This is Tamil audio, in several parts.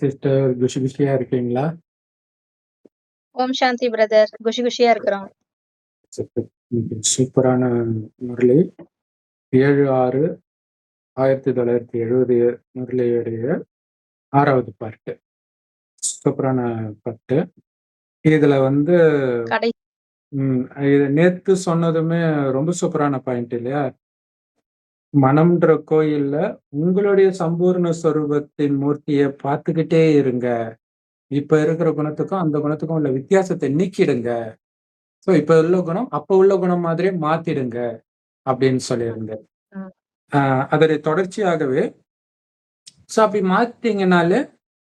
சிஸ்டர் குஷி குஷியா இருக்கீங்களா? ஓம் சாந்தி பிரதர். குஷி குஷியா இருக்கிறோம். சூப்பரான முரளி. 7/6/1970 முரளியுடைய 6வது பார்ட்டு. சூப்பரான பார்ட்டு. இதுல வந்து நேத்து சொன்னதுமே ரொம்ப சூப்பரான பாயிண்ட் இல்லையா? மனம்ன்ற கோயில்ல உங்களுடைய சம்பூர்ண சொரூபத்தின் மூர்த்திய பார்த்துக்கிட்டே இருங்க. இப்ப இருக்கிற குணத்துக்கும், அந்த குணத்துக்கும் உள்ள வித்தியாசத்த நீக்கிடுங்க. ஸோ இப்ப உள்ள குணம், அப்ப உள்ள குணம் மாதிரியே மாத்திடுங்க. அப்படின்னு சொல்லியிருந்தேன். அதோடைய தொடர்ச்சியாகவே ஸோ அப்படி மாத்திட்டீங்கனாலே,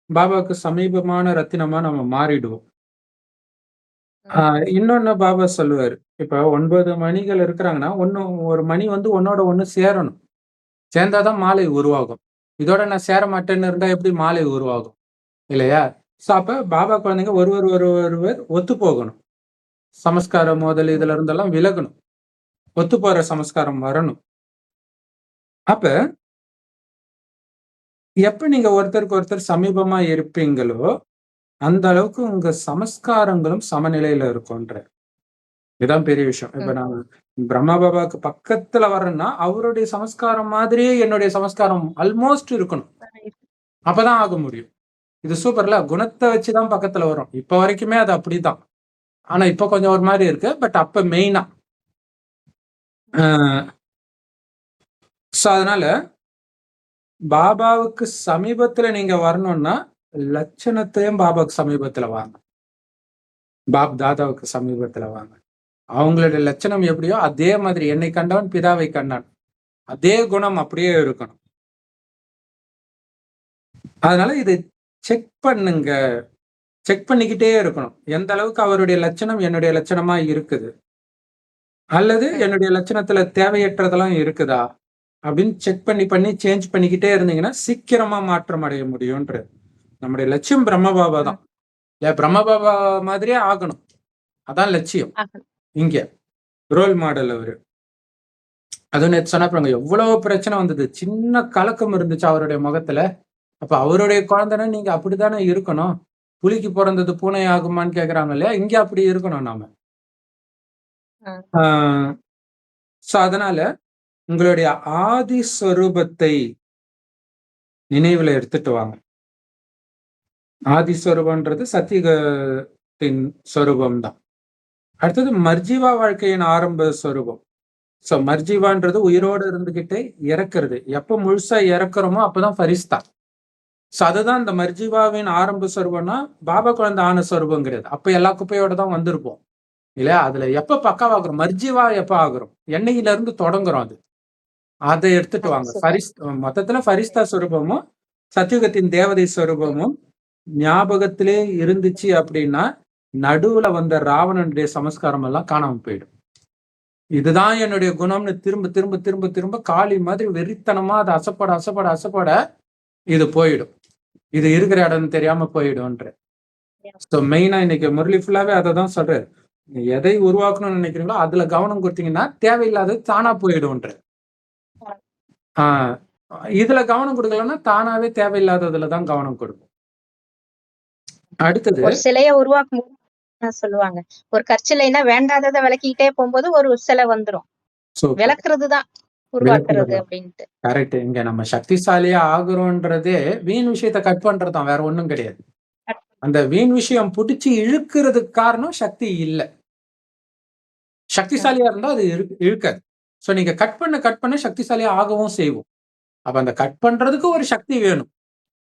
பாபாவுக்கு சமீபமான ரத்தினமா நம்ம மாறிடுவோம். இன்னொன்னு பாபா சொல்லுவாரு. இப்ப 9 மணிகள் இருக்கிறாங்கன்னா, ஒண்ணு ஒரு மணி வந்து ஒண்ணோட ஒண்ணு சேரணும். சேர்ந்தா தான் மாலை உருவாகும். இதோட நான் சேர மாட்டேன்னு இருந்தா எப்படி மாலை உருவாகும்? இல்லையா? ஸோ அப்ப பாபா குழந்தைங்க ஒருவர் ஒருவர் ஒருவர் ஒத்து போகணும். சமஸ்கார மோதல் இதுல இருந்தெல்லாம் விலகணும். ஒத்து போற சமஸ்காரம் வரணும். அப்ப எப்ப நீங்க ஒருத்தருக்கு ஒருத்தர் சமீபமா இருப்பீங்களோ, அந்த அளவுக்கு உங்க சமஸ்காரங்களும் சமநிலையில இருக்கும்ன்ற இதான் பெரிய விஷயம். இப்ப. நான் பிரம்மா பாபாவுக்கு பக்கத்துல வர்றேன்னா, அவருடைய சமஸ்காரம் மாதிரியே என்னுடைய சமஸ்காரம் ஆல்மோஸ்ட் இருக்கணும். அப்பதான் ஆக முடியும். இது சூப்பர்ல. குணத்த வச்சு தான் பக்கத்துல வரும். இப்ப வரைக்குமே அது அப்படிதான். ஆனா இப்ப கொஞ்சம் ஒரு மாரி இருக்கு. பட் அப்ப மெயினா. ஸோ அதனால பாபாவுக்கு சமீபத்துல நீங்க வரணும்னா, லட்சணத்தையும் பாபாவுக்கு சமீபத்துல வாங்க. பாப் தாதாவுக்கு சமீபத்துல வாங்க. அவங்களுடைய லட்சணம் எப்படியோ அதே மாதிரி என்னை கண்டவன் பிதாவை கண்டான். அதே குணம் அப்படியே இருக்கணும். அதனால இது செக் பண்ணுங்க. செக் பண்ணிக்கிட்டே இருக்கணும். எந்த அளவுக்கு அவருடைய லட்சணம் என்னுடைய லட்சணமா இருக்குது. அல்லது என்னுடைய லட்சணத்துல தேவையற்றதெல்லாம் இருக்குதா? அப்படின்னு செக் பண்ணி பண்ணி சேஞ்ச் பண்ணிக்கிட்டே இருந்தீங்கன்னா, சீக்கிரமா மாற்றம் அடைய முடியும்ன்றது நம்முடைய லட்சியம் பிரம்மபாபா தான். ஏன் மாதிரியே ஆகணும். அதான் லட்சியம். இங்க. ரோல் மாடல் அவரு. அதுவும் நேத்து சொன்னாப்புலங்க, எவ்வளவு பிரச்சனை வந்தது. சின்ன கலக்கம் இருந்துச்சு அவருடைய முகத்துல. அப்ப அவருடைய குழந்தைன்னா நீங்க அப்படித்தானே இருக்கணும். புலிக்கு பொறந்தது பூனை ஆகுமான்னு கேட்கறாங்க இல்லையா? இங்க அப்படி இருக்கணும் நாம. ஸோ அதனால உங்களுடைய ஆதி ஸ்வரூபத்தை நினைவுல எடுத்துட்டு வாங்க. ஆதி ஸ்வரூபம்ன்றது சத்தியுகத்தின் ஸ்வரூபம் தான். அடுத்தது மர்ஜீவா வாழ்க்கையின் ஆரம்ப ஸ்வரூபம். ஸோ மர்ஜீவான்றது உயிரோட இருந்துகிட்டே இறக்கிறது. எப்ப முழுசா இறக்குறோமோ அப்பதான் ஃபரிஸ்தா. ஸோ அதுதான் இந்த மர்ஜீவாவின் ஆரம்ப ஸ்வரூபம்னா, பாபா குழந்தை ஆன கிடையாது. அப்ப எல்லா குப்பையோட தான் வந்திருப்போம். இல்லையா? அதுல எப்ப பக்காவாகுறோம்? மர்ஜீவா எப்ப ஆகுறோம்? எண்ணெயில இருந்து தொடங்குறோம் அது. அத எடுத்துட்டு வாங்க. ஃபரிஸ் மொத்தத்துல ஃபரிஸ்தா ஸ்வரூபமும், சத்தியுகத்தின் தேவதை ம். ஸ்வரூபமும் ஞாபகத்திலே இருந்துச்சு அப்படின்னா, நடுவுல வந்த ராவணனுடைய சமஸ்காரம் எல்லாம் காணாம போயிடும். இதுதான் என்னுடைய குணம்னு திரும்ப திரும்ப திரும்ப திரும்ப காளி மாதிரி வெறித்தனமா அத அசப்பட அசப்பட அசப்பட இது போயிடும். இது இருக்கிற இடம்னு தெரியாம போயிடும்ன்ற ஸோ மெயினா இன்னைக்கு முரளி ஃபுல்லாவே அததான் சொல்றாரு. எதை உருவாக்கணும்னு நினைக்கிறீங்களோ, அதுல கவனம் கொடுத்தீங்கன்னா தேவையில்லாதது தானா போயிடும்ன்ற ஆஹ் இதுல கவனம் கொடுக்கலன்னா தானாவே தேவையில்லாததுல தான் கவனம் கொடுக்கும். அடுத்தது சிலைய சொல்லுவாங்க. ஒரு கற்சிலைன்னா வேண்டாதத விலக்கிக்கிட்டே போம்போது ஒரு சிலை வந்துரும். சூப்பர். விலக்குறது தான் உருவாக்குறது விளக்குறது. அப்படின்ட்டு. கரெக்ட். இங்க நம்ம சக்திசாலியா ஆகுறோன்றதே வீண் விஷயத்த கட் பண்றதுதான். வேற ஒண்ணும் கிடையாது. கட் அந்த வீண் விஷயம் புடிச்சு இழுக்கிறதுக்கு காரணம் சக்தி இல்ல. சக்திசாலியா இருந்தா அது இழு இழுக்காது. ஸோ நீங்க கட் பண்ண கட் பண்ண சக்திசாலியா ஆகவும் செய்வோம். அப்ப அந்த கட் பண்றதுக்கு ஒரு சக்தி வேணும்.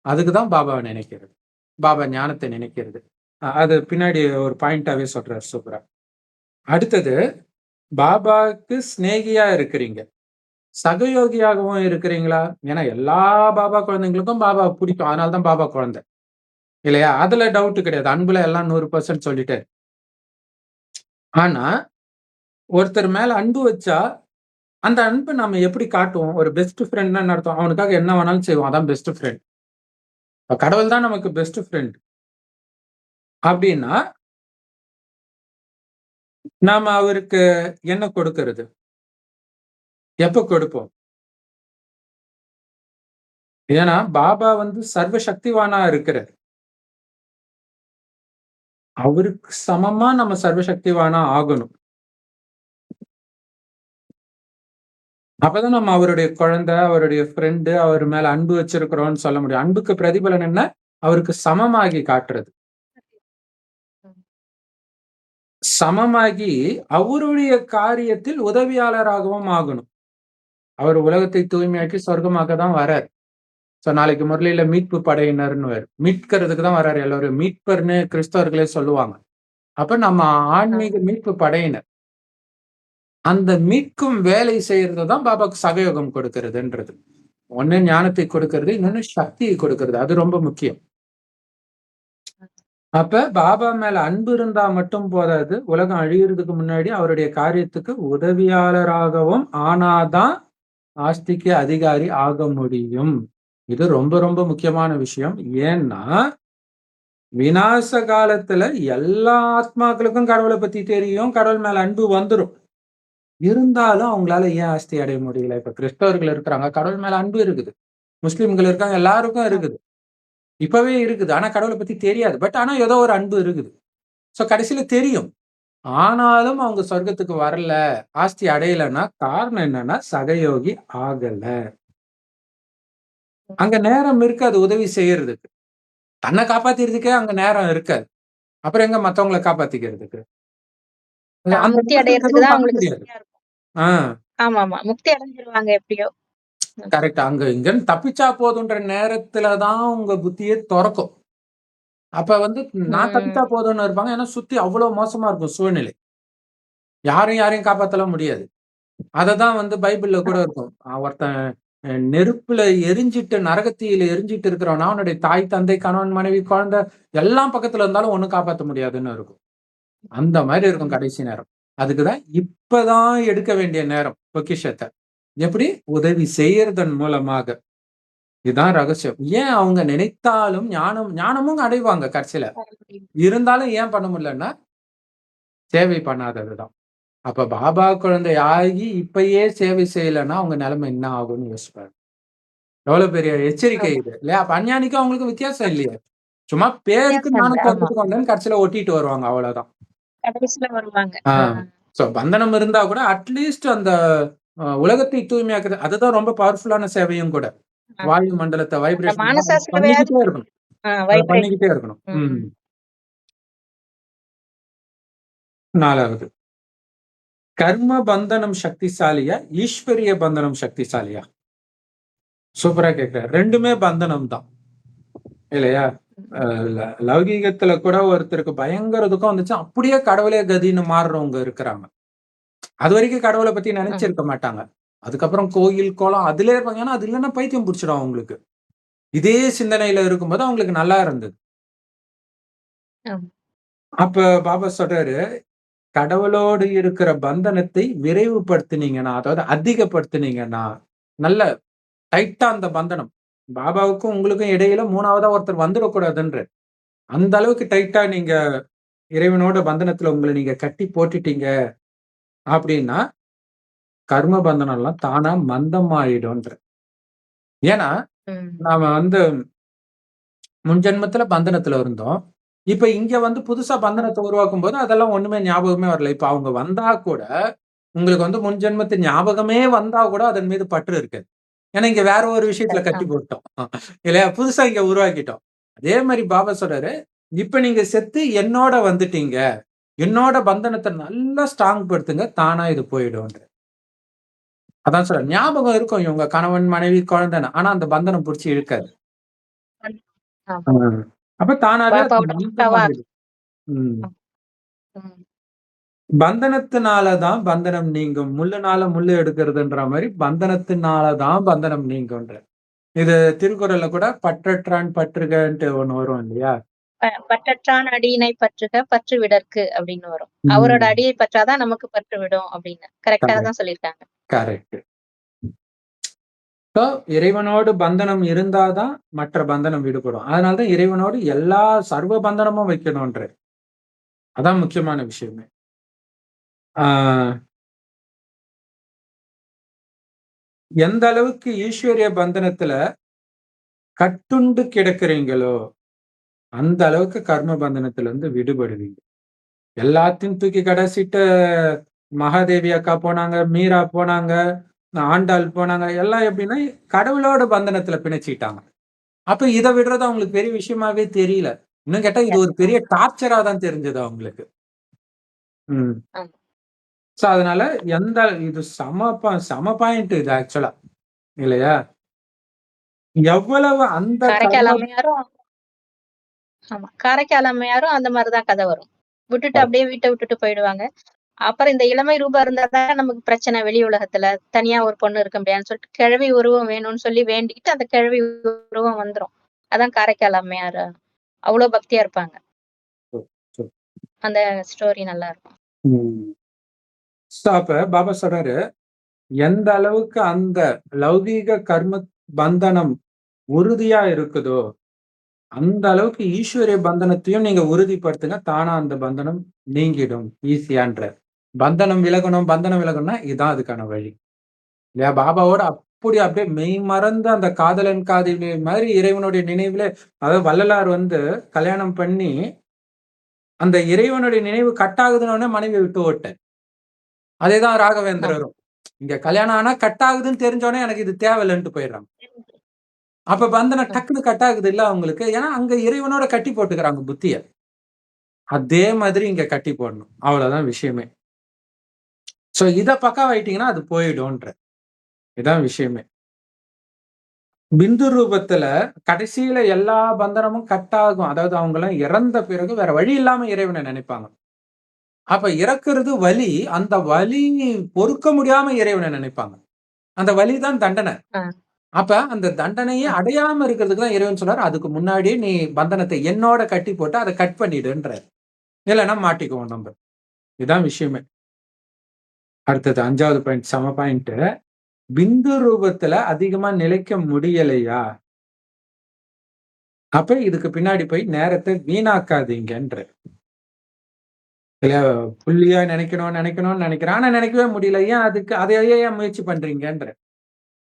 அதுக்கு தான் பாபாவ நினைக்கிறது. பாபா ஞானத்த நினைக்கிறது. அது பின்னாடி ஒரு பாயிண்டாவே சொல்றாரு சூப்பரா. அடுத்தது பாபாவுக்கு சிநேகியா இருக்கிறீங்க. சகயோகியாகவும் இருக்கிறீங்களா? ஏன்னா எல்லா பாபா குழந்தைங்களுக்கும் பாபா பிடிக்கும். அதனால தான் பாபா குழந்தை. இல்லையா? அதுல டவுட் கிடையாது. அன்புல எல்லாம் 100% சொல்லிட்டாரு. ஆனா, ஒருத்தர் மேல அன்பு வச்சா, அந்த அன்பை நம்ம எப்படி காட்டுவோம்? ஒரு பெஸ்ட் ஃப்ரெண்ட்னா நடத்துவோம் அவனுக்காக என்ன வேணாலும் செய்வோம். அதான் பெஸ்ட் ஃப்ரெண்ட் கடவுள் தான் நமக்கு பெஸ்ட் ஃப்ரெண்ட் அப்படின்னா நாம அவருக்கு என்ன கொடுக்கறது? எப்ப கொடுப்போம்? ஏன்னா பாபா வந்து சர்வ சக்திவானா இருக்கிறார். அவருக்கு சமமா நம்ம சர்வ சக்திவானா ஆகணும். அப்பதான் நம்ம அவருடைய குழந்தை அவருடைய ஃப்ரெண்டு அவர் மேல அன்பு வச்சிருக்கிறோம்னு சொல்ல முடியும். அன்புக்கு பிரதிபலன் என்ன? அவருக்கு சமமாகி காட்டுறது. சமமாகி அவருடைய காரியத்தில் உதவியாளராகவும் ஆகணும். அவர் உலகத்தை தூய்மையாக்கி சொர்க்கமாக்க தான் வரார். சோ நாளைக்கு முரளியில மீட்பு படையினர்னு வரும் மீட்கிறதுக்கு தான் வர்றாரு எல்லாரும். மீட்பர்னு கிறிஸ்தவர்களே சொல்லுவாங்க. அப்ப நம்ம ஆன்மீக மீட்பு படையினர். அந்த மீட்கும் வேலை செய்யறது தான் பாபாக்கு சகயோகம் கொடுக்கறதுன்றது. ஒண்ணு ஞானத்தை கொடுக்கறது இன்னொன்னு சக்தியை கொடுக்கறது. அது ரொம்ப முக்கியம். அப்ப பாபா மேல அன்பு இருந்தா மட்டும் போதாது. உலகம் அழியறதுக்கு முன்னாடி அவருடைய காரியத்துக்கு உதவியாளராகவும் ஆனாதான் ஆஸ்திக்கு அதிகாரி ஆக முடியும். இது ரொம்ப ரொம்ப முக்கியமான விஷயம். ஏன்னா விநாச காலத்துல எல்லா ஆத்மாக்களுக்கும் கடவுளை பத்தி தெரியும். கடவுள் மேல அன்பு வந்துரும். இருந்தாலும் அவங்களால ஏன் ஆஸ்தி அடைய முடியல? இப்ப கிறிஸ்தவர்கள் இருக்கிறாங்க. கடவுள் மேல அன்பு இருக்குது. முஸ்லிம்கள் இருக்காங்க. எல்லாருக்கும் இருக்குது. இப்பவே இருக்குது. ஆனா கடவுளை பத்தி தெரியாது. பட் ஆனா ஏதோ ஒரு அன்பு இருக்குது. சோ கடைசியில தெரியும். ஆனாலும் அவங்க சொர்க்கத்துக்கு வரல. ஆஸ்தி அடையலைன்னா காரணம் என்னன்னா சகயோகி ஆகல. அங்க நேரம் இருக்காது உதவி செய்யறதுக்கு. தன்னை காப்பாத்திறதுக்கே அங்க நேரம் இருக்காது. அப்புறம் எங்க மத்தவங்களை காப்பாத்திக்கிறதுக்கு? முக்தி அடையறதுக்கு தான் அவங்களுக்கு ஆமா ஆமா முக்தி அடைஞ்சிருவாங்க எப்படியோ. கரெக்ட் அங்க இங்கன்னு தப்பிச்சா போதுன்ற நேரத்துலதான் உங்க புத்தியே திறக்கும். அப்ப வந்து நான் தப்பிச்சா போதும்னு இருப்பாங்க. ஏன்னா சுத்தி அவ்வளவு மோசமா இருக்கும் சூழ்நிலை. யாரும் யாரையும் காப்பாத்தலாம் முடியாது. அததான் வந்து பைபிள்ல கூட இருக்கும். ஒருத்தன் நெருப்புல எரிஞ்சிட்டு நரகத்தியில எரிஞ்சிட்டு இருக்கிறவனா அவனுடைய தாய் தந்தை கணவன் மனைவி குழந்தை எல்லாம் பக்கத்துல இருந்தாலும் ஒண்ணும் காப்பாத்த முடியாதுன்னு இருக்கும். அந்த மாதிரி இருக்கும் கடைசி நேரம். அதுக்குதான் இப்பதான் எடுக்க வேண்டிய நேரம் பொக்கிஷத்தை. எப்படி? உதவி செய்யறதன் மூலமாக. இதுதான் ரகசியம். ஏன் அவங்க நினைத்தாலும் ஞானம் ஞானமும் அடைவாங்க கடைசியில. இருந்தாலும் ஏன் பண்ண முடியலன்னா சேவை பண்ணாததுதான். அப்ப பாபா குழந்தை ஆகி இப்பயே சேவை செய்யலைன்னா அவங்க நிலைமை என்ன ஆகும்னு யோசிப்பாரு எவ்வளவு பெரிய எச்சரிக்கை இது இல்லையா? அப்ப அஞ்ஞானிக்கும் அவங்களுக்கு வித்தியாசம் இல்லையே. சும்மா பேருக்கு கத்துட்டு வந்தேன்னு கடைசியில ஒட்டிட்டு வருவாங்க அவ்வளவுதான். சோ பந்தனம் இருந்தா கூட அட்லீஸ்ட் அந்த உலகத்தை தூய்மையாக்குறது அதுதான் ரொம்ப பவர்ஃபுல்லான சேவையும் கூட. வாயு மண்டலத்தை வைப்ரேஷன் பண்ணிக்கிட்டே இருக்கணும். பண்ணிக்கிட்டே இருக்கணும். நாலாவது. கர்ம பந்தனம் சக்திசாலியா ஈஸ்வரிய பந்தனம் சக்திசாலியா? சூப்பரா கேட்க ரெண்டுமே பந்தனம் தான். இல்லையா? லௌகீகத்துல கூட ஒருத்தருக்கு பயங்கர துக்கம் வந்துச்சு. அப்படியே கடவுளே கதின்னு மாறுறவங்க இருக்கிறாங்க. அது வரைக்கும் கடவுளை பத்தி நினைச்சிருக்க மாட்டாங்க. அதுக்கப்புறம் கோயில் குளம் அதுல இருப்பாங்க. ஏன்னா அது இல்லைன்னா பைத்தியம் பிடிச்சிடும் அவங்களுக்கு. இதே சிந்தனையில இருக்கும்போது அவங்களுக்கு நல்லா இருந்தது. அப்ப பாபா சொல்றாரு கடவுளோடு இருக்கிற பந்தனத்தை விரைவுபடுத்தினீங்கன்னா அதாவது அதிகப்படுத்தினீங்கன்னா நல்ல டைட்டா அந்த பந்தனம் பாபாவுக்கும் உங்களுக்கும் இடையில மூணாவதா ஒருத்தர் வந்துடக்கூடாதுன்ற அந்த அளவுக்கு டைட்டா நீங்க இறைவனோட பந்தனத்துல உங்களை நீங்க கட்டி போட்டுட்டீங்க. அப்படின்னா கர்ம பந்தனம் எல்லாம் தானா மந்தமாயிடும்ன்ற. ஏன்னா நாம வந்து முன்ஜென்மத்துல பந்தனத்துல இருந்தோம். இப்ப இங்க வந்து புதுசா பந்தனத்தை உருவாக்கும் போது அதெல்லாம் ஒண்ணுமே ஞாபகமே வரல. இப்ப அவங்க வந்தா கூட உங்களுக்கு வந்து முன்ஜென்மத்து ஞாபகமே வந்தா கூட அதன் மீது பற்று இருக்காது. ஏன்னா இங்க வேற ஒரு விஷயத்துல கட்டி. போட்டோம் இல்லையா? புதுசா இங்க உருவாக்கிட்டோம். அதே மாதிரி பாபா சொல்றாரு இப்ப நீங்க செத்து என்னோட வந்துட்டீங்க. என்னோட பந்தனத்தை நல்லா ஸ்ட்ராங் படுத்துங்க தானா இது போயிடும் அதான் சொல்ற ஞாபகம் இருக்கும் இவங்க கணவன் மனைவி குழந்தைன்னு. ஆனா அந்த பந்தனம் பிடிச்சி. ஆஹ் அப்ப தானாவே பந்தனத்தினாலதான் பந்தனம் நீங்கும். முள்ளுனால முள்ளு எடுக்கிறதுன்ற மாதிரி பந்தனத்தினாலதான் பந்தனம் நீங்கும்ன்ற. இது திருக்குறள்ல கூட பற்றற்றான் பற்றுகன்ட்டு ஒண்ணு வரும் இல்லையா? பற்றற்றான் அடியினை பற்றுக பற்று விடற்கு அப்படின்னு வரும். அவரோட அடியை பற்றாதான் நமக்கு பற்று விடும் அப்படின்னு கரெக்டா. தான் சொல்லியிருக்காங்க. கரெக்ட் ஸோ இறைவனோடு பந்தனம் இருந்தாதான் மற்ற பந்தனம் விடுபடும். அதனாலதான் இறைவனோடு எல்லா சர்வ பந்தனமும் வைக்கணும்ன்ற. அதான் முக்கியமான விஷயமே. ஆஹ் எந்த அளவுக்கு ஈஸ்வரிய பந்தனத்துல கட்டுண்டு கிடக்குறீங்களோ அந்த அளவுக்கு கர்ம பந்தனத்துல இருந்து விடுபடுவீங்க. எல்லாத்தையும் தூக்கி கடைசிட்டு மகாதேவி அக்கா போனாங்க மீரா போனாங்க ஆண்டாள் போனாங்க எல்லாம் எப்படின்னா கடவுளோட பந்தனத்துல பிணைச்சிட்டாங்க அப்ப இதை விடுறது அவங்களுக்கு பெரிய விஷயமாவே தெரியல. இன்னும் கேட்டா இது ஒரு பெரிய டார்ச்சரா தான் தெரிஞ்சது அவங்களுக்கு. ம். ஆமா. சோ அதனால எந்த இது சம சம பாயிண்ட் இது ஆக்சுவலா இல்லையா? எவ்வளவு அந்த ஆமா. காரைக்கால் அம்மையாரும் அந்த மாதிரிதான் கதை வரும். விட்டுட்டு அப்படியே வீட்டை விட்டுட்டு போயிடுவாங்க. அப்புறம் இந்த இளமை ரூபா இருந்தாதான் நமக்கு பிரச்சனை வெளி உலகத்துல. தனியா ஒரு பொண்ணு இருக்க முடியாதுன்னு சொல்லிட்டு கிழவி உருவம் வேணும்னு சொல்லி வேண்டிக்கிட்டு அந்த கிழவி உருவம் வந்துரும். அதான் காரைக்கால் அம்மையார் அவ்வளவு பக்தியா இருப்பாங்க. அந்த ஸ்டோரி நல்லா இருக்கும். அப்ப பாபா சொல்றாரு எந்த அளவுக்கு அந்த லௌகீக கர்ம பந்தனம் உறுதியா இருக்குதோ அந்த அளவுக்கு ஈஸ்வரிய பந்தனத்தையும் நீங்க உறுதிப்படுத்துங்க. தானா அந்த பந்தனம் நீங்கிடும். ஈஸியான்ற. பந்தனம் விலகணும் பந்தனம் விலகணும்னா இதுதான் அதுக்கான வழி. இல்லையா? பாபாவோட அப்படி அப்படியே மெய் மறந்து அந்த காதலன் காதலி மாதிரி இறைவனுடைய நினைவுல அதாவது வள்ளலார் வந்து கல்யாணம் பண்ணி அந்த இறைவனுடைய நினைவு கட்டாகுதுன்னு மனைவி விட்டு ஓட்டேன். அதேதான் ராகவேந்திரரும். இங்க கல்யாணம் ஆனா கட் ஆகுதுன்னு தெரிஞ்சோடனே எனக்கு இது தேவையில்லைன்ட்டு போயிடுறாங்க. அப்ப பந்தனம் டக்குன்னு கட் ஆகுது இல்ல அவங்களுக்கு? ஏன்னா அங்க இறைவனோட கட்டி போட்டுக்கிறாங்க புத்திய. அதே மாதிரி இங்க கட்டி போடணும். அவ்வளவுதான் விஷயமே. சோ இத பக்கம் ஆயிட்டீங்கன்னா அது போயிடும்ன்ற. இதான் விஷயமே. பிந்து ரூபத்துல கடைசியில எல்லா பந்தனமும் கட் ஆகும். அதாவது அவங்க எல்லாம் இறந்த பிறகு வேற வழி இல்லாம இறைவனை நினைப்பாங்க. அப்ப இறக்குறது வலி அந்த வலி பொறுக்க முடியாம இறைவனை நினைப்பாங்க. அந்த வலி தான் தண்டனை. அப்ப அந்த தண்டனையே அடையாம இருக்கிறதுக்கு தான் இறைவன் சொல்றாரு அதுக்கு முன்னாடியே நீ பந்தனத்தை என்னோட கட்டி போட்டு அதை கட் பண்ணிடுன்ற இல்லைன்னா மாட்டிக்குவோம் நம்ம. இதுதான் விஷயமே. அடுத்தது அஞ்சாவது பாயிண்ட் சம பாயிண்ட் பிந்து ரூபத்துல அதிகமா நிலைக்க முடியலையா? அப்ப இதுக்கு பின்னாடி போய் நேரத்தை வீணாக்காதீங்கன்ற. இல்லையா? புள்ளியா நினைக்கணும் நினைக்கணும்னு நினைக்கிறேன். ஆனா நினைக்கவே முடியல. ஏன் அதுக்கு அதையே ஏன் முயற்சி பண்றீங்கன்ற?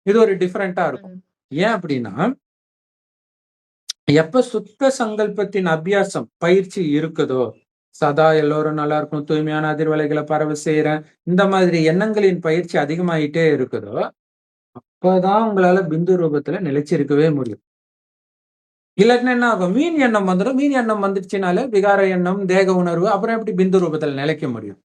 இது ஒரு டிஃபரெண்டா இருக்கும். ஏன் அப்படின்னா எப்ப சுத்த சங்கல்பத்தின் அபியாசம் பயிற்சி இருக்குதோ சதா எல்லோரும் நல்லா இருக்கும் தூய்மையான அதிர்வலைகளை பரவ செய்யறேன் இந்த மாதிரி எண்ணங்களின் பயிற்சி அதிகமாயிட்டே இருக்குதோ அப்பதான் உங்களால பிந்து ரூபத்துல நிலைச்சிருக்கவே முடியும். இல்லாட்டினா என்ன ஆகும்? மீன் எண்ணம் வந்துடும் மீன் எண்ணம் வந்துடுச்சுனாலே விகார எண்ணம் தேக உணர்வு அப்புறம் எப்படி பிந்து ரூபத்துல நிலைக்க முடியும்?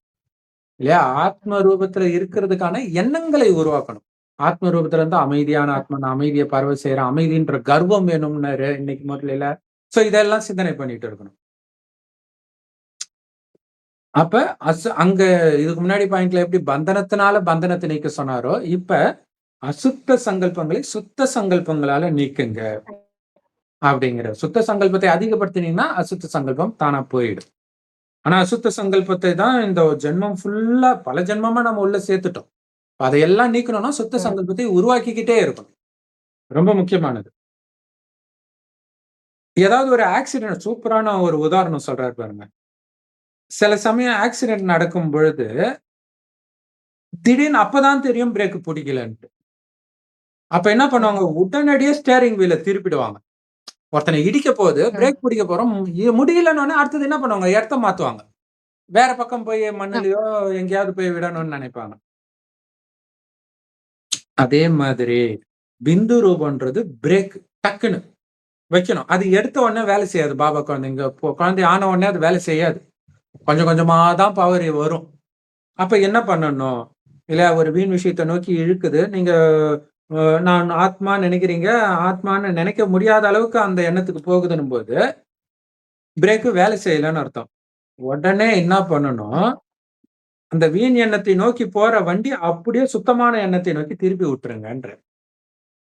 இல்லையா? ஆத்ம ரூபத்துல இருக்கிறதுக்கான எண்ணங்களை உருவாக்கணும். ஆத்ம ரூபத்துல இருந்து அமைதியான ஆத்மன் அமைதியை பரவ செய்யற அமைதின்ற கர்வம் வேணும்னாரு இன்னைக்கு முதல்ல. சோ இதெல்லாம் சிந்தனை பண்ணிட்டு இருக்கணும். அப்ப அசு அங்க இதுக்கு முன்னாடி பாயிண்ட்ல எப்படி பந்தனத்தினால பந்தனத்தை நீக்க சொன்னாரோ இப்ப அசுத்த சங்கல்பங்களை சுத்த சங்கல்பங்களால நீக்குங்க. அப்படிங்கிற சுத்த சங்கல்பத்தை அதிகப்படுத்தினீங்கன்னா அசுத்த சங்கல்பம் தானா போயிடும். ஆனா அசுத்த சங்கல்பத்தை தான் இந்த ஜென்மம் ஃபுல்லா பல ஜென்மமா நம்ம உள்ள சேர்த்துட்டோம். அதையெல்லாம் நீக்கணும்னா சுத்த. சங்கல்பத்தை உருவாக்கிக்கிட்டே இருக்கணும். ரொம்ப முக்கியமானது. ஏதாவது ஒரு ஆக்சிடென்ட் சூப்பரான ஒரு உதாரணம் சொல்றாரு பாருங்க. சில சமயம் ஆக்சிடென்ட் நடக்கும் பொழுது திடீர்னு அப்பதான் தெரியும் பிரேக் பிடிக்கலன்ட்டு. அப்ப என்ன பண்ணுவாங்க? உடனடியே ஸ்டேரிங் வீல திருப்பிடுவாங்க. ஒருத்தனை இடிக்க போகுது ம். பிரேக் பிடிக்க போறோம் முடியலன்னு அடுத்தது என்ன பண்ணுவாங்க? இடத்த மாத்துவாங்க. வேற பக்கம் போய் மண்ணுலயோ எங்கேயாவது போய் விடணும்னு நினைப்பாங்க. அதே மாதிரி பிந்து ரூபன்றது பிரேக் டக்குன்னு வைக்கணும். அது எடுத்த உடனே வேலை செய்யாது பாபா குழந்தைங்க. குழந்தை ஆன உடனே அது வேலை செய்யாது. கொஞ்சம் கொஞ்சமாக தான் பவர் வரும். அப்போ என்ன பண்ணணும்? இல்லை ஒரு வீண் விஷயத்தை நோக்கி இழுக்குது. நீங்கள் நான் ஆத்மா நினைக்கிறீங்க. ஆத்மான்னு நினைக்க முடியாத அளவுக்கு அந்த எண்ணத்துக்கு போகுதுன்னும் போது பிரேக்கு வேலை செய்யலைன்னு அர்த்தம். உடனே என்ன பண்ணணும்? அந்த வீண் எண்ணத்தை நோக்கி போற வண்டி அப்படியே சுத்தமான எண்ணத்தை நோக்கி திருப்பி விட்டுருங்கன்ற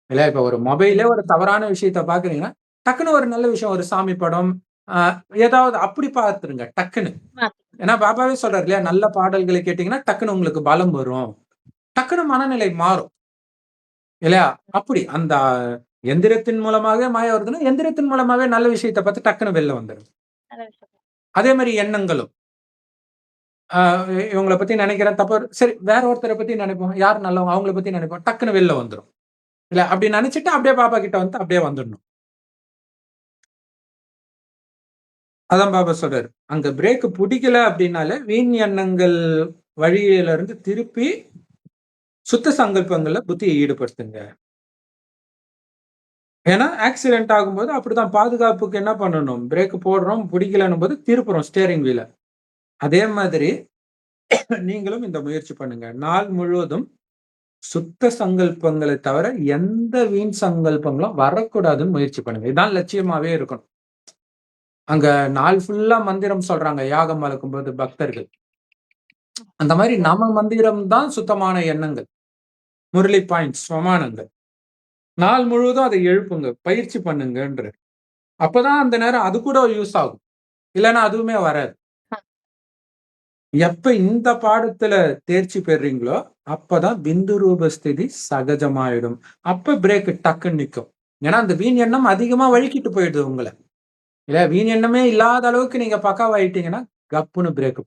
இல்ல இப்ப ஒரு மொபைலே ஒரு தவறான விஷயத்த பாக்குறீங்கன்னா டக்குன்னு ஒரு நல்ல விஷயம் ஒரு சாமி படம் ஏதாவது அப்படி பார்த்துருங்க டக்குன்னு. ஏன்னா பாபாவே சொல்றாரு இல்லையா நல்ல பாடல்களை கேட்டீங்கன்னா டக்குன்னு உங்களுக்கு பலம் வரும். டக்குன்னு மனநிலை மாறும். இல்லையா? அப்படி அந்த எந்திரத்தின் மூலமாகவே மாய வருதுன்னா எந்திரத்தின் மூலமாவே நல்ல விஷயத்தை பார்த்து டக்குன்னு வெளில வந்துடும். அதே மாதிரி எண்ணங்களும். இவங்களை பத்தி நினைக்கிறேன் தப்பு சரி வேற ஒருத்தரை பத்தி நினைப்போம். யார் நல்லவங்க? அவங்கள பத்தி நினைப்போம். டக்குன்னு வெளில வந்துடும் இல்ல அப்படி நினைச்சிட்டு அப்படியே பாப்பா கிட்ட வந்து அப்படியே வந்துடணும். அதான் பாபா சொல்றாரு. அங்க பிரேக் பிடிக்கல அப்படின்னால வீண் எண்ணங்கள் வழியில இருந்து திருப்பி சுத்த சங்கல்பங்கள்ல புத்தியை ஈடுபடுத்துங்க. ஏன்னா ஆக்சிடென்ட் ஆகும்போது அப்படிதான் பாதுகாப்புக்கு என்ன பண்ணணும்? பிரேக் போடுறோம் பிடிக்கலன்னும் போது திருப்புறோம் ஸ்டேரிங் வீலை அதே மாதிரி நீங்களும் இந்த முயற்சி பண்ணுங்க. நாள் முழுவதும் சுத்த சங்கல்பங்களை தவிர எந்த வீண் சங்கல்பங்களும் வரக்கூடாதுன்னு முயற்சி பண்ணுங்க. இதான் லட்சியமாவே இருக்கணும். அங்க நாள் ஃபுல்லா மந்திரம் சொல்றாங்க, யாகம் வளர்க்கும்போது பக்தர்கள். அந்த மாதிரி நம்ம மந்திரம் தான் சுத்தமான எண்ணங்கள். முரளி பாயிண்ட் ஸ்வமானங்கள். நாள் முழுவதும் அதை எழுப்புங்க. பயிற்சி பண்ணுங்கன்ற அப்பதான் அந்த நேரம் அது கூட யூஸ் ஆகும். இல்லைன்னா அதுவுமே வராது. எப்ப இந்த பாடத்துல தேர்ச்சி பெறுறீங்களோ, அப்பதான் பிந்து ரூப ஸ்திதி சகஜமாயிடும். அப்ப பிரேக் டக்குன்னு நிக்கும். ஏன்னா, அந்த வீண் எண்ணம் அதிகமா வழுக்கிட்டு போயிடுது உங்கள. இல்ல வீண் எண்ணமே இல்லாத அளவுக்கு நீங்க பக்காவாயிட்டீங்கன்னா, கப்புன்னு பிரேக்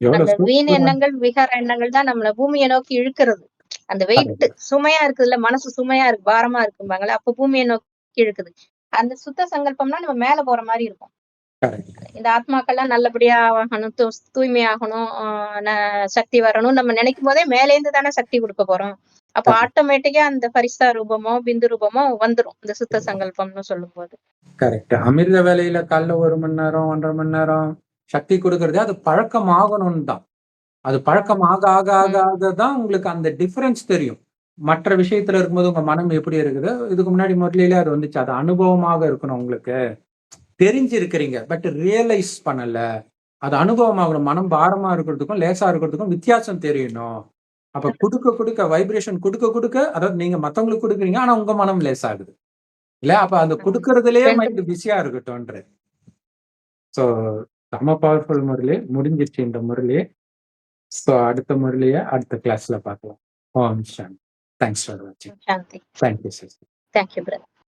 அந்த வீண் எண்ணங்கள், விகார எண்ணங்கள் தான் நம்மள பூமிய நோக்கி இழுக்கிறது. அந்த வெயிட். சுமையா இருக்குதுல்ல, மனசு சுமையா இருக்கு, பாரமா இருக்கும்பாங்கல்ல, அப்ப பூமிய நோக்கி இழுக்குது. அந்த சுத்த சங்கல்பம்னா நம்ம மேல போற மாரி இருக்கும். இந்த ஆத்மாக்கள்லாம் நல்லபடியா ஆகணும், தூய்மையாகணும், சக்தி வரணும்னு நம்ம நினைக்கும் போதே மேலேருந்து தானே சக்தி குடுக்க போறோம். அப்ப. ஆட்டோமேட்டிக்கா அந்த பரிஸ்தா ரூபமோ, பிந்து ரூபமோ வந்துரும். இந்த சுத்த சங்கல்பம்னு சொல்லும்போது. கரெக்ட். அமிர்த வேலையில காலைல 1 மணி நேரம், 1 1/2 மணி நேரம் சக்தி குடுக்குறதே அது பழக்கம் ஆகணும்னு தான். அது பழக்கம் ஆக, ஆக, ஆக. ஆக தான் உங்களுக்கு அந்த டிஃபரன்ஸ் தெரியும். மற்ற விஷயத்துல இருக்கும்போது உங்க மனம் எப்படி இருக்குது? இதுக்கு முன்னாடி முரளியிலே அது வந்துச்சு. அது அனுபவமாக இருக்கணும் உங்களுக்கு. தெரிஞ்சிருக்கிறீங்க. பட் ரியலைஸ் பண்ணல. அது அனுபவமாகணும். மனம் பாரமா இருக்கிறதுக்கும், லேசா இருக்கிறதுக்கும் வித்தியாசம் தெரியணும். அப்ப குடுக்க, குடுக்க வைப்ரேஷன் குடுக்க, குடுக்க அதாவது நீங்க மத்தவங்களுக்கு குடுக்குறீங்க. ஆனா உங்க மனம் லேசாகுது. இல்ல அப்ப அந்த. குடுக்குறதிலேயே 2 மைண்ட் பிஸியா இருக்கட்டும்ன்றாரு. ஸோ செம்ம பவர்ஃபுல் முரளி. முடிஞ்சிருச்சு இந்த முரளி. ஸோ அடுத்த முரளிய அடுத்த கிளாஸ்ல பார்க்கலாம். ஓம் சாந்தி. தேங்க்ஸ் ஃபார் வாட்சிங். Shanti. Thank you sister. Thank you brother.